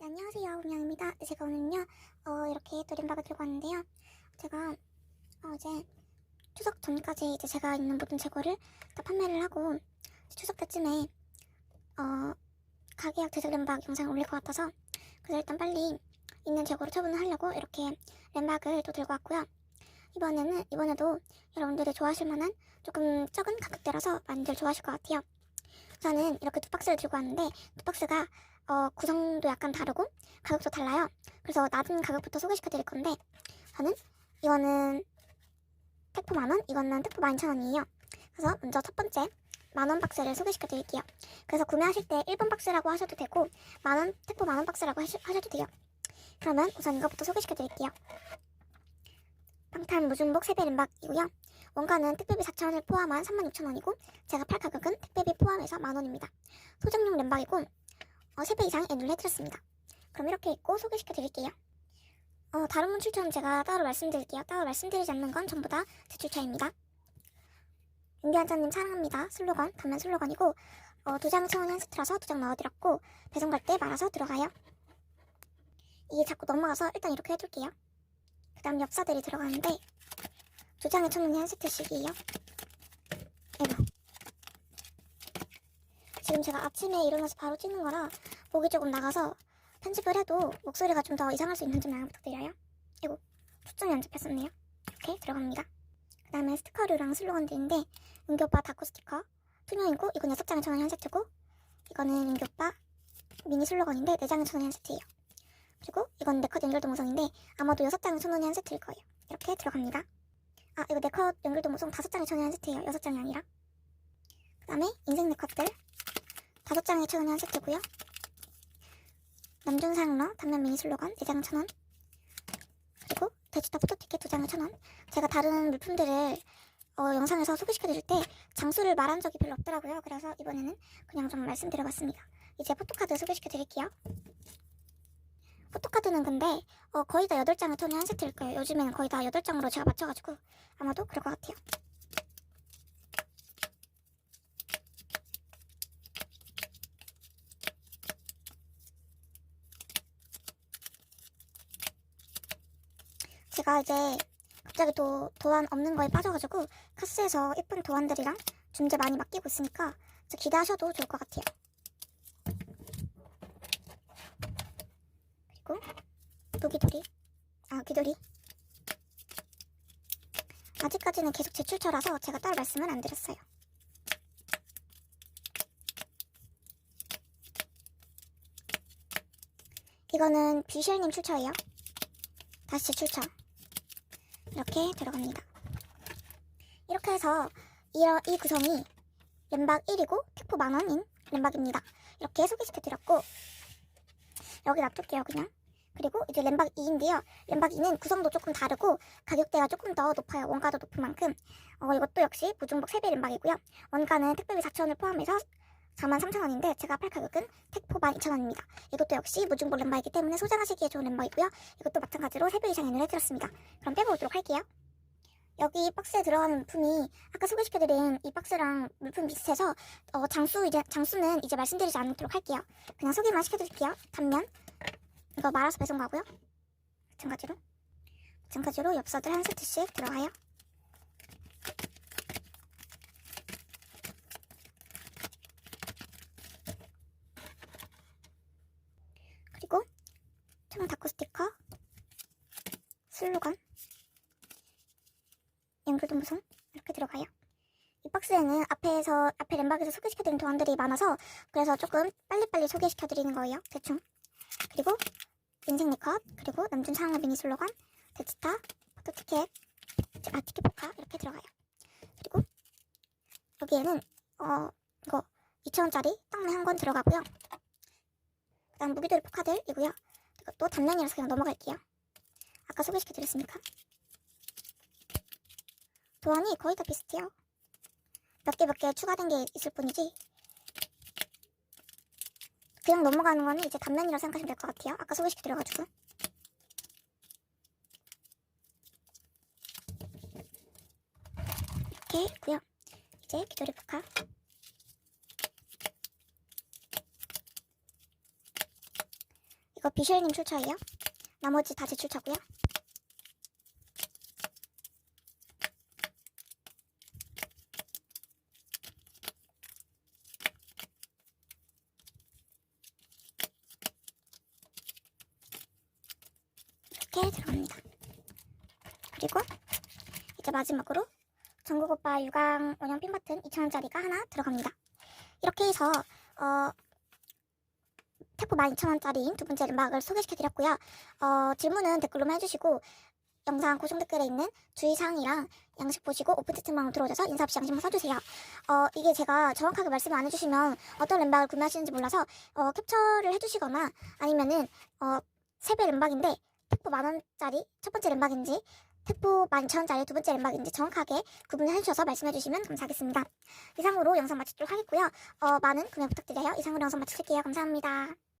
네, 안녕하세요. 운영입니다. 제가 오늘은요, 어, 이렇게 또 림박을 들고 왔는데요. 제가, 어, 어제 추석 전까지 이제 제가 있는 모든 재고를 다 판매를 하고, 추석 때쯤에, 어, 가계약 대작 램박 영상을 올릴 것 같아서, 그래서 일단 빨리 있는 재고를 처분을 하려고 이렇게 램박을 또 들고 왔고요. 이번에는, 이번에도 여러분들이 좋아하실 만한 조금 적은 가격대라서 많이들 좋아하실 것 같아요. 우선은 이렇게 두 박스를 들고 왔는데, 두 박스가 어, 구성도 약간 다르고 가격도 달라요. 그래서 낮은 가격부터 소개시켜 드릴 건데 저는 이거는 택포 만원, 이거는 택포 12,000원이에요. 그래서 먼저 첫 번째 만원 박스를 소개시켜 드릴게요. 그래서 구매하실 때 1번 박스라고 하셔도 되고 만원, 택포 만원 박스라고 하시, 하셔도 돼요. 그러면 우선 이거부터 소개시켜 드릴게요. 방탄 무중복 세배 림박이고요. 원가는 택배비 4,000원을 포함한 36,000원이고 제가 팔 가격은 택배비 포함해서 만원입니다. 소장용 램박이고 어, 3배 이상 애누를 해드렸습니다. 그럼 이렇게 읽고 소개시켜 드릴게요. 어, 다른 분 출처는 제가 따로 말씀드릴게요. 따로 말씀드리지 않는 건 전부 다 제 출처입니다. 윤기한자님 사랑합니다. 슬로건, 단면 슬로건이고 어, 두 장을 천원이 한 세트라서 두 장 넣어드렸고 배송 갈 때 말아서 들어가요. 이게 자꾸 넘어가서 일단 이렇게 해둘게요. 그 다음 엽사들이 들어가는데 두 장에 천원이 한 세트씩이에요. 아이고. 지금 제가 아침에 일어나서 바로 찍는 거라 목이 조금 나가서 편집을 해도 목소리가 좀 더 이상할 수 있는 점 양해 부탁드려요. 이고 초점이 안 잡혔었네요. 이렇게 들어갑니다. 그 다음에 스티커류랑 슬로건들인데 은교오빠 다코 스티커 투명이고 이건 6장에 천원이 한 세트고 이거는 은교오빠 미니 슬로건인데 4장에 천원이 한 세트예요. 그리고 이건 네컷 연결 동영상인데 아마도 6장에 천원이 한 세트일 거예요. 이렇게 들어갑니다. 아 이거 네컷 연결 동영상 5장에 천원이 한 세트예요. 6장이 아니라 그 다음에 인생 네컷들 다섯 장에 천 원이 한 세트고요. 남준상러 단면 미니 슬로건 4장 천 원. 그리고 대주타 포토티켓 2장에 천 원. 제가 다른 물품들을 어, 영상에서 소개시켜드릴 때 장수를 말한 적이 별로 없더라고요. 그래서 이번에는 그냥 좀 말씀드려봤습니다. 이제 포토카드 소개시켜드릴게요. 포토카드는 근데 어, 거의 다 8장에 천원이 한 세트일 거예요. 요즘에는 거의 다 8장으로 제가 맞춰가지고 아마도 그럴 것 같아요. 제가 이제 갑자기 도, 도안 없는 거에 빠져가지고 카스에서 예쁜 도안들이랑 준재 많이 맡기고 있으니까 기대하셔도 좋을 것 같아요. 그리고 도기도리 아 귀돌이 아직까지는 계속 제출처라서 제가 따로 말씀을 안 드렸어요. 이거는 비쉘님 출처예요. 다시 제출처. 이렇게 들어갑니다. 이렇게 해서 이, 이 구성이 램박 1이고 택포 만원인 램박입니다. 이렇게 소개시켜드렸고 여기 놔둘게요 그냥. 그리고 이제 램박 2인데요. 램박 2는 구성도 조금 다르고 가격대가 조금 더 높아요. 원가도 높은 만큼. 어, 이것도 역시 무중복 3배 램박이고요. 원가는 택배비 4,000원을 포함해서 43,000원인데 제가 팔 가격은 택포 12,000원입니다. 이것도 역시 무중복 램바이기 때문에 소장하시기에 좋은 램바이고요. 이것도 마찬가지로 3배 이상 연을 해드렸습니다. 그럼 빼보도록 할게요. 여기 박스에 들어가는 물품이 아까 소개시켜드린 이 박스랑 물품 비슷해서 어, 장수 이제 장수는 이제 말씀드리지 않도록 할게요. 그냥 소개만 시켜드릴게요. 단면 이거 말아서 배송 가고요. 마찬가지로 마찬가지로 엽서들 한 세트씩 들어가요. 그리고 초롱 다코 스티커, 슬로건, 무송 이렇게 들어가요. 이 박스에는 앞에서 앞에 램박에서 소개시켜드린 도안들이 많아서 그래서 조금 빨리빨리 소개시켜드리는 거예요. 대충. 그리고 인생 네컷 그리고 남준 상어 미니 슬로건, 데치타, 포토 티켓, 아 티켓 포카 이렇게 들어가요. 그리고 여기에는 어 이거 2,000원짜리 떡메 한 권 들어가고요. 그다음 무기돌이 포카들이고요. 이것도 단면이라서 그냥 넘어갈게요. 아까 소개시켜드렸으니까. 도안이 거의 다 비슷해요. 몇 개 몇 개 추가된 게 있을 뿐이지. 그냥 넘어가는 거는 이제 단면이라고 생각하시면 될 것 같아요. 아까 소개시켜드려가지고. 이렇게 있고요. 이제 기조리 포카. 이거 비주얼님 출처예요. 나머지 다 제 출처고요. 이렇게 들어갑니다. 그리고 이제 마지막으로 전국 오빠 유광 원형 핀 버튼 2,000원짜리가 하나 들어갑니다. 이렇게 해서 어, 태포 12,000원짜리인 두 번째 음악을 소개시켜드렸고요. 어, 질문은 댓글로만 해주시고 영상 고정 댓글에 있는 주의사항이랑 양식 보시고 오픈 채팅방으로 들어오셔서 인사 없이 양식만 써주세요. 어, 이게 제가 정확하게 말씀을 안 해주시면 어떤 램박을 구매하시는지 몰라서 어, 캡처를 해주시거나 아니면은 어, 세배 램박인데 택포 만원짜리 첫 번째 램박인지 택포 12,000원짜리 두 번째 램박인지 정확하게 구분을 해주셔서 말씀해 주시면 감사하겠습니다. 이상으로 영상 마치도록 하겠고요. 어, 많은 구매 부탁드려요. 이상으로 영상 마칠게요. 감사합니다.